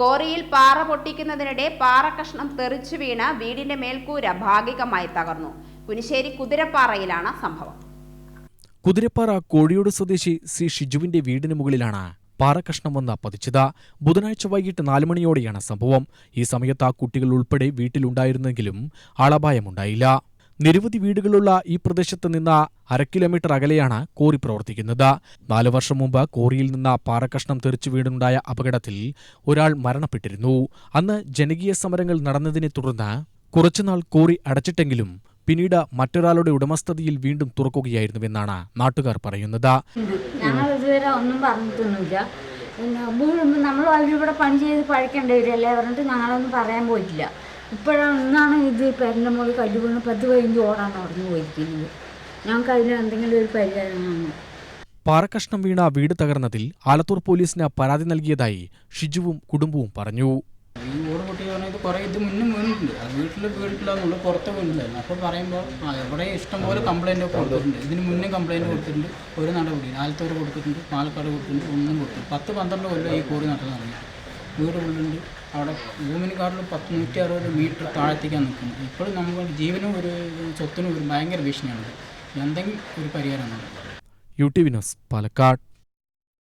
കോറിയിൽ പാറ പൊട്ടിക്കുന്നതിനിടെ പാറക്കഷ്ണം തെറിച്ചു വീണ് വീടിന്റെ മേൽക്കൂര ഭാഗികമായി തകർന്നു. പുനിശ്ശേരി കുതിരപ്പാറയിലാണ് സംഭവം. കുതിരപ്പാറ കോഴിയോട് സ്വദേശി സി ഷിജുവിന്റെ വീടിന് മുകളിലാണ് പാറക്കഷ്ണം വന്ന പതിച്ചത്. ബുധനാഴ്ച വൈകിട്ട് നാല് മണിയോടെയാണ് സംഭവം. ഈ സമയത്ത് ആ കുട്ടികൾ ഉൾപ്പെടെ വീട്ടിലുണ്ടായിരുന്നെങ്കിലും ആളപായമുണ്ടായില്ല. നിരവധി വീടുകളുള്ള ഈ പ്രദേശത്ത് നിന്ന് അര കിലോമീറ്റർ അകലെയാണ് കോറി പ്രവർത്തിക്കുന്നത്. നാലു വർഷം മുമ്പ് കോറിയിൽ നിന്ന് പാറക്കഷ്ണം തെറിച്ചു വീടുണ്ടായ അപകടത്തിൽ ഒരാൾ മരണപ്പെട്ടിരുന്നു. അന്ന് ജനകീയ സമരങ്ങൾ നടന്നതിനെ തുടർന്ന് കുറച്ചുനാൾ കോറി അടച്ചിട്ടെങ്കിലും പിന്നീട് മറ്റൊരാളുടെ ഉടമസ്ഥതയിൽ വീണ്ടും തുറക്കുകയായിരുന്നുവെന്നാണ് നാട്ടുകാർ പറയുന്നത്. ഞങ്ങൾ ഇതുവരെ ഒന്നും പറഞ്ഞിട്ടൊന്നുമില്ല. നമ്മൾ അവരിവിടെ പണി ചെയ്ത് പഴക്കേണ്ടവരല്ലേ പറഞ്ഞിട്ട് ഞങ്ങളൊന്നും പറയാൻ പോയിട്ടില്ല. ഇപ്പോഴാണ് ഇന്നാണ് ഇത് പെരന്റെ മുകളിൽ കല്ല് വീണ് പത്ത് പതിനഞ്ച് ഓടാണ് ഉടഞ്ഞു പോയിരിക്കുന്നത്. ഞങ്ങൾക്ക് അതിന് എന്തെങ്കിലും ഒരു പരിഹാരമാണ് പാറക്കഷ്ണം വീണ വീട് തകർന്നതിൽ ആലത്തൂർ പോലീസിന് പരാതി നൽകിയതായി ഷിജുവും കുടുംബവും പറഞ്ഞു. ഈ ഓട് പൊട്ടി പറഞ്ഞത് ഇത് കുറേ ഇത് മുന്നേ വീണിട്ടുണ്ട്. അത് വീട്ടിൽ വീണിട്ടില്ല പുറത്ത് വീണില്ലായിരുന്നു അപ്പോൾ പറയുമ്പോൾ ആ എവിടെ ഇഷ്ടംപോലെ കംപ്ലൈന്റ് കൊടുത്തിട്ടുണ്ട്. ഇതിന് മുന്നേ കംപ്ലൈന്റ് കൊടുത്തിട്ടുണ്ട്. ഒരു നടപടി ആലത്തൂർ കൊടുത്തിട്ടുണ്ട് പാലക്കാട് കൊടുത്തിട്ടുണ്ട് ഒന്നും കൊടുത്തിട്ടുണ്ട്. പത്ത് പന്ത്രണ്ട് കൊല്ലം ഈ കോടി നടന്നു വീട് ഉള്ളുണ്ട് അവിടെ ഭൂമിനെക്കാട്ടിലും പത്ത് നൂറ്റി അറുപത് മീറ്റർ താഴത്തേക്കാണ് നിൽക്കുന്നത്. ഇപ്പോഴും നമ്മൾ ജീവനും ഒരു സ്വത്തിനും ഒരു ഭയങ്കര ഭീഷണിയാണ്. എന്തെങ്കിലും ഒരു പരിഹാരം വേണം യു ടി വിനോസ് പാലക്കാട്.